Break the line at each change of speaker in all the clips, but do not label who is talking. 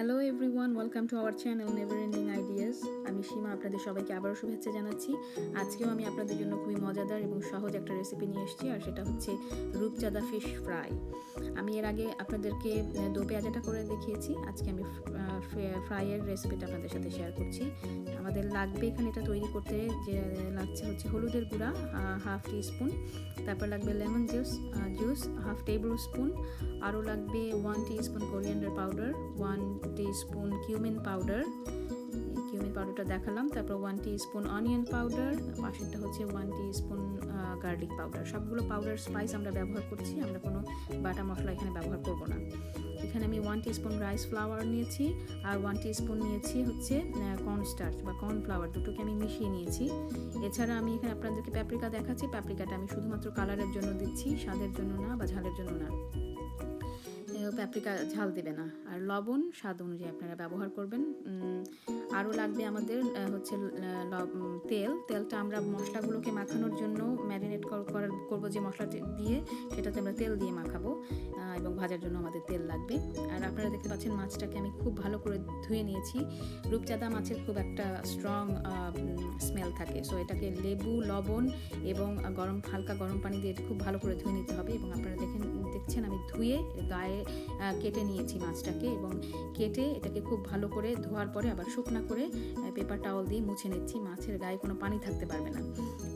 Hello everyone welcome to our channel never ending ideas আমি সীমা আপনাদের সবাইকে আবারও শুভেচ্ছা জানাচ্ছি। আজকেও আমি আপনাদের জন্য খুবই মজাদার এবং সহজ একটা রেসিপি নিয়ে এসেছি, আর সেটা হচ্ছে রূপচাঁদা ফিশ ফ্রাই আমি এর আগে আপনাদেরকে দো পেঁয়াজাটা করে দেখিয়েছি। আজকে আমি ফ্রাইয়ের রেসিপিটা আপনাদের সাথে শেয়ার করছি। আমাদের লাগবে এখানে এটা তৈরি করতে যে, লাগছে হচ্ছে হলুদের গুঁড়া হাফ টি স্পুন তারপর লাগবে lemon juice juice half tablespoon আরও লাগবে one teaspoon coriander powder one spoon cumin powder. Cumin পাউডারটা দেখালাম, তারপর ওয়ান স্পুন অনিয়ন পাউডার পাশেরটা হচ্ছে ওয়ান স্পুন গার্লিক পাউডার সবগুলো পাউডার স্পাইস আমরা ব্যবহার করছি, আমরা কোনো বাটা মশলা এখানে ব্যবহার করব না। এখানে আমি ওয়ান স্পুন রাইস ফ্লাওয়ার নিয়েছি, আর ওয়ান স্পুন নিয়েছি হচ্ছে কর্ন কর্নস্টার্চ বা কর্নফ্লাওয়ার দুটোকে আমি মিশিয়ে নিয়েছি। এছাড়া আমি এখানে আপনাদেরকে প্যাপ্রিকা দেখাচ্ছি প্যাপ্রিকাটা আমি শুধুমাত্র কালারের জন্য দিচ্ছি, স্বাদের জন্য না বা ঝালের জন্য না। প্যাপ্রিকা ঝাল দেবে না। আর লবণ, স্বাদ অনুযায়ী আপনারা ব্যবহার করবেন। আরও লাগবে আমাদের হচ্ছে তেল। তেলটা আমরা মশলাগুলোকে মাখানোর জন্য ম্যারিনেট করার, করব যে মশলাটি দিয়ে, সেটাতে আমরা তেল দিয়ে মাখাবো। ভাজার জন্য আমাদের তেল লাগবে। আর আপনারা দেখতে পাচ্ছেন মাছটাকে আমি খুব ভালো করে ধুয়ে নিয়েছি। রূপচাঁদা মাছের খুব একটা স্ট্রং স্মেল থাকে। সো এটাকে লেবু, লবণ এবং গরম, হালকা গরম পানি দিয়ে খুব ভালো করে ধুয়ে নিতে হবে এবং আপনারা দেখেন, দেখছেন আমি ধুয়ে গায়ে কেটে নিয়েছি মাছটাকে এবং কেটে এটাকে খুব ভালো করে ধোয়ার পরে আবার শুকনা করে পেপার টাওয়াল দিয়ে মুছে নিচ্ছি। মাছের গায়ে কোনো পানি থাকতে পারবে না।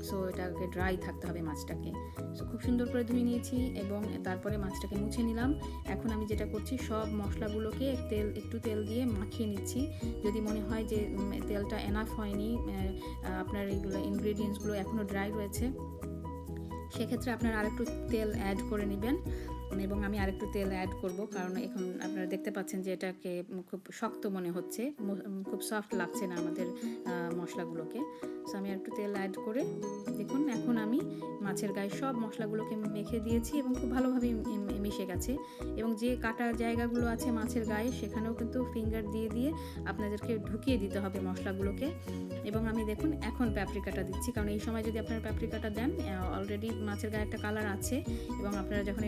সো এটাকে ড্রাই থাকতে হবে মাছটাকে। সো খুব সুন্দর করে ধুয়ে নিয়েছি এবং তারপরে মাছটাকে মুছে নিলাম। এখন আমি যেটা করছি, সব মশলাগুলোকে তেল, একটু তেল দিয়ে মাখিয়ে নিচ্ছি। যদি মনে হয় যে তেলটা এনাফ হয়নি আপনার এইগুলো ইনগ্রিডিয়েন্টসগুলো এখনও ড্রাই রয়েছে, সেক্ষেত্রে আপনারা আরেকটু তেল অ্যাড করে নেবেন। এবং আমি আরেকটু তেল অ্যাড করব, কারণ এখন আপনারা দেখতে পাচ্ছেন যে এটাকে খুব শক্ত মনে হচ্ছে খুব সফট লাগছে না আমাদের মশলাগুলোকে। সো আমি একটু তেল অ্যাড করে, দেখুন, এখন আমি মাছের গায়ে সব মশলাগুলোকে মেখে দিয়েছি এবং খুব ভালোভাবে মিশে গেছে এবং যে কাটা জায়গাগুলো আছে মাছের গায়ে, সেখানেও কিন্তু ফিঙ্গার দিয়ে দিয়ে আপনাদেরকে ঢুকিয়ে দিতে হবে মশলাগুলোকে। এবং আমি দেখুন এখন প্যাপ্রিকাটা দিচ্ছি। কারণ এই সময় যদি আপনারা প্যাপ্রিকাটা দেন অলরেডি মাছের গায়ে একটা কালার আছে এবং আপনারা যখন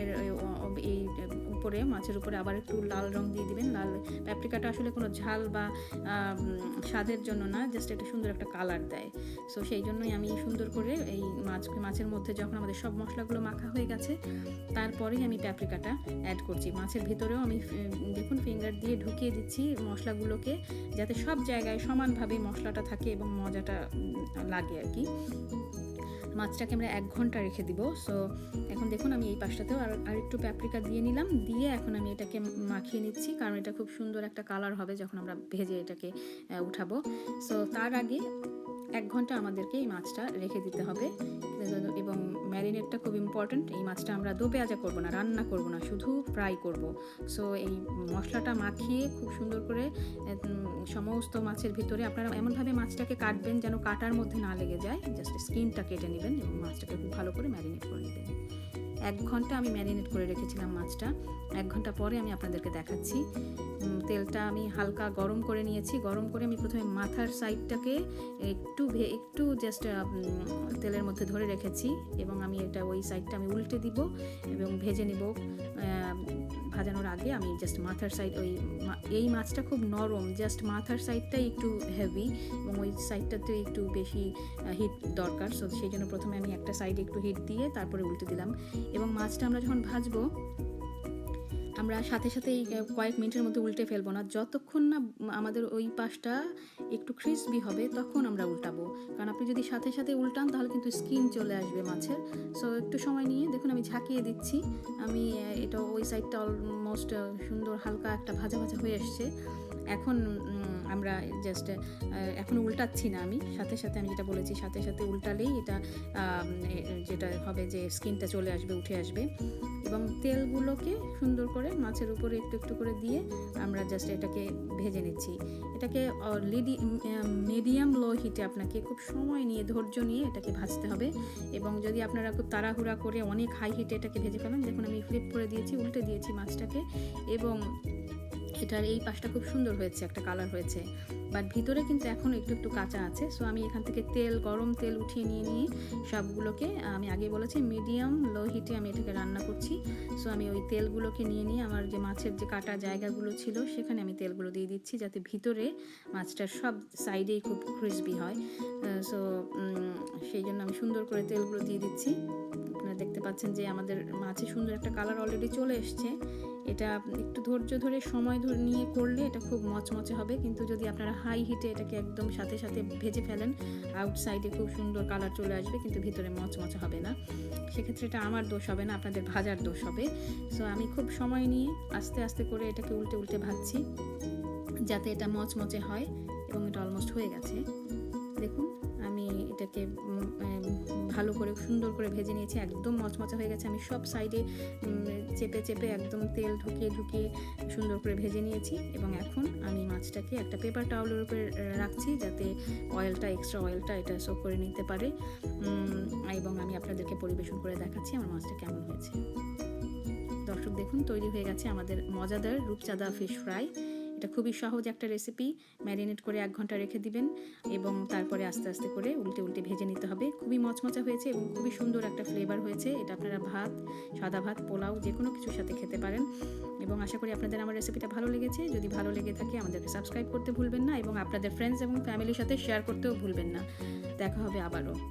এই উপরে, মাছের উপরে আবার একটু লাল রং দিয়ে দিবেন, লাল প্যাপ্রিকাটা আসলে কোনো ঝাল বা স্বাদের জন্য না জাস্ট একটা সুন্দর একটা কালার দেয়। সো সেই জন্যই আমি সুন্দর করে এই মাছ, মাছের মধ্যে যখন আমাদের সব মশলাগুলো মাখা হয়ে গেছে, তারপরেই আমি প্যাপ্রিকাটা অ্যাড করছি। মাছের ভিতরেও আমি দেখুন ফিঙ্গার দিয়ে ঢুকিয়ে দিচ্ছি মশলাগুলোকে যাতে সব জায়গায় সমানভাবে মশলাটা থাকে এবং মজাটা লাগে আর কি। মাছটাকে আমরা এক ঘণ্টা রেখে দিব। সো এখন দেখুন আমি এই পাশটাতেও আর আরেকটু প্যাপ্রিকা দিয়ে নিলাম। দিয়ে এখন আমি এটাকে মাখিয়ে নিচ্ছি কারণ এটা খুব সুন্দর একটা কালার হবে যখন আমরা ভেজে এটাকে উঠাবো। সো তার আগে এক ঘণ্টা আমাদেরকে এই মাছটা রেখে দিতে হবে। এবং ম্যারিনেটটা খুব ইম্পর্ট্যান্ট এই মাছটা আমরা দো পেঁয়াজা করব না, রান্না করব না, শুধু ফ্রাই করব। সো এই মশলাটা মাখিয়ে খুব সুন্দর করে সমস্ত মাছের ভিতরে আপনারা এমনভাবে মাছটাকে কাটবেন যেন কাটার মধ্যে না লেগে যায়। জাস্ট স্কিনটা কেটে নেবেন এবং মাছটাকে খুব ভালো করে ম্যারিনেট করে নেবেন। এক ঘণ্টা আমি ম্যারিনেট করে রেখেছিলাম মাছটা। এক ঘণ্টা পরে আমি আপনাদেরকে দেখাচ্ছি। তেলটা আমি হালকা গরম করে নিয়েছি। গরম করে আমি প্রথমে মাথার সাইডটাকে একটু ভে, একটু জাস্ট তেলের মধ্যে ধরে রেখেছি এবং আমি এটা ওই সাইডটা আমি উল্টে দিব এবং ভেজে নিব। ভাজানোর আগে আমি জাস্ট মাথার সাইড ওই এই মাছটা খুব নরম জাস্ট মাথার সাইডটাই একটু হেভি এবং ওই সাইডটাতে একটু বেশি হিট দরকার। সো সেই জন্য প্রথমে আমি একটা সাইডে একটু হিট দিয়ে তারপরে উল্টে দিলাম। এবং মাছটা আমরা যখন ভাজবো আমরা সাথে সাথে কয়েক মিনিটের মধ্যে উল্টে ফেলব না। যতক্ষণ না আমাদের ওই পাশটা একটু ক্রিসপি হবে, তখন আমরা উল্টাবো। কারণ আপনি যদি সাথে সাথে উল্টান, তাহলে কিন্তু স্কিন চলে আসবে মাছের। সো একটু সময় নিয়ে দেখুন, আমি ঝাঁকিয়ে দিচ্ছি। আমি এটা ওই সাইডটা অলমোস্ট সুন্দর হালকা একটা ভাজা ভাজা হয়ে এসছে এখন আমরা জাস্ট এখন উল্টাচ্ছি না আমি। সাথে সাথে আমি যেটা বলেছি, সাথে সাথে উল্টালেই এটা যেটা হবে যে স্কিনটা চলে আসবে, উঠে আসবে। এবং তেলগুলোকে সুন্দর করে মাছের উপরে একটু একটু করে দিয়ে আমরা জাস্ট এটাকে ভেজে নিচ্ছি। এটাকে লিডি মিডিয়াম লো হিটে আপনাকে খুব সময় নিয়ে, ধৈর্য নিয়ে এটাকে ভাজতে হবে। এবং যদি আপনারা খুব তাড়াহুড়া করে অনেক হাই হিটে এটাকে ভেজে ফেলেন, দেখুন আমি ফ্লিপ করে দিয়েছি, উল্টে দিয়েছি মাছটাকে। এবং এটার এই পাশটা খুব সুন্দর হয়েছে, একটা কালার হয়েছে। বাট ভিতরে কিন্তু এখন একটু একটু কাঁচা আছে। সো আমি এখান থেকে তেল, গরম তেল উঠিয়ে নিয়ে নিয়ে সবগুলোকে, আমি আগে বলেছি মিডিয়াম লো হিটে আমি এটাকে রান্না করছি। সো আমি ওই তেলগুলোকে নিয়ে নিয়ে আমার যে মাছের যে কাটা জায়গাগুলো ছিল, সেখানে আমি তেলগুলো দিয়ে দিচ্ছি যাতে ভিতরে মাছটার সব সাইডেই খুব ক্রিসপি হয়। সো সেই জন্য আমি সুন্দর করে তেলগুলো দিয়ে দিচ্ছি। আপনারা দেখতে পাচ্ছেন যে আমাদের মাছে সুন্দর একটা কালার অলরেডি চলে এসছে। এটা একটু ধৈর্য ধরে, সময় ধরে নিয়ে করলে এটা খুব মচমচে হবে। কিন্তু যদি আপনারা হাই হিটে এটাকে একদম সাথে সাথে ভেজে ফেলেন আউটসাইডে খুব সুন্দর কালার চলে আসবে, কিন্তু ভিতরে মচমচে হবে না। সেক্ষেত্রে এটা আমার দোষ হবে না, আপনাদের ভাজার দোষ হবে। সো আমি খুব সময় নিয়ে আস্তে আস্তে করে এটাকে উল্টে উল্টে ভাজছি, যাতে এটা মচমচে হয় এবং এটা অলমোস্ট হয়ে গেছে। দেখুন, আমি এটাকে ভালো করে, সুন্দর করে ভেজে নিয়েছি, একদম মচমচা হয়ে গেছে। আমি সব সাইডে চেপে চেপে একদম তেল ঢুকিয়ে ঢুকিয়ে সুন্দর করে ভেজে নিয়েছি এবং এখন আমি মাছটাকে একটা পেপার টাওয়ালের উপরে রাখছি যাতে অয়েলটা এক্সট্রা অয়েলটা এটা সোক করে নিতে পারে। এবং আমি আপনাদেরকে পরিবেশন করে দেখাচ্ছি আমার মাছটা কেমন হয়েছে। দর্শক, দেখুন, তৈরি হয়ে গেছে আমাদের মজাদার রূপচাঁদা ফিশ ফ্রাই এটা খুবই সহজ একটা রেসিপি ম্যারিনেট করে এক ঘণ্টা রেখে দিবেন এবং তারপরে আস্তে আস্তে করে উল্টে উল্টে ভেজে নিতে হবে। খুবই মচমচা হয়েছে এবং খুবই সুন্দর একটা ফ্লেভার হয়েছে। এটা আপনারা ভাত, সাদা ভাত, পোলাও যে কোনো কিছুর সাথে খেতে পারেন। এবং আশা করি আপনাদের আমার রেসিপিটা ভালো লেগেছে। যদি ভালো লেগে থাকে আমাদেরকে সাবস্ক্রাইব করতে ভুলবেন না এবং আপনাদের ফ্রেন্ডস এবং ফ্যামিলির সাথে শেয়ার করতেও ভুলবেন না। দেখা হবে আবারও।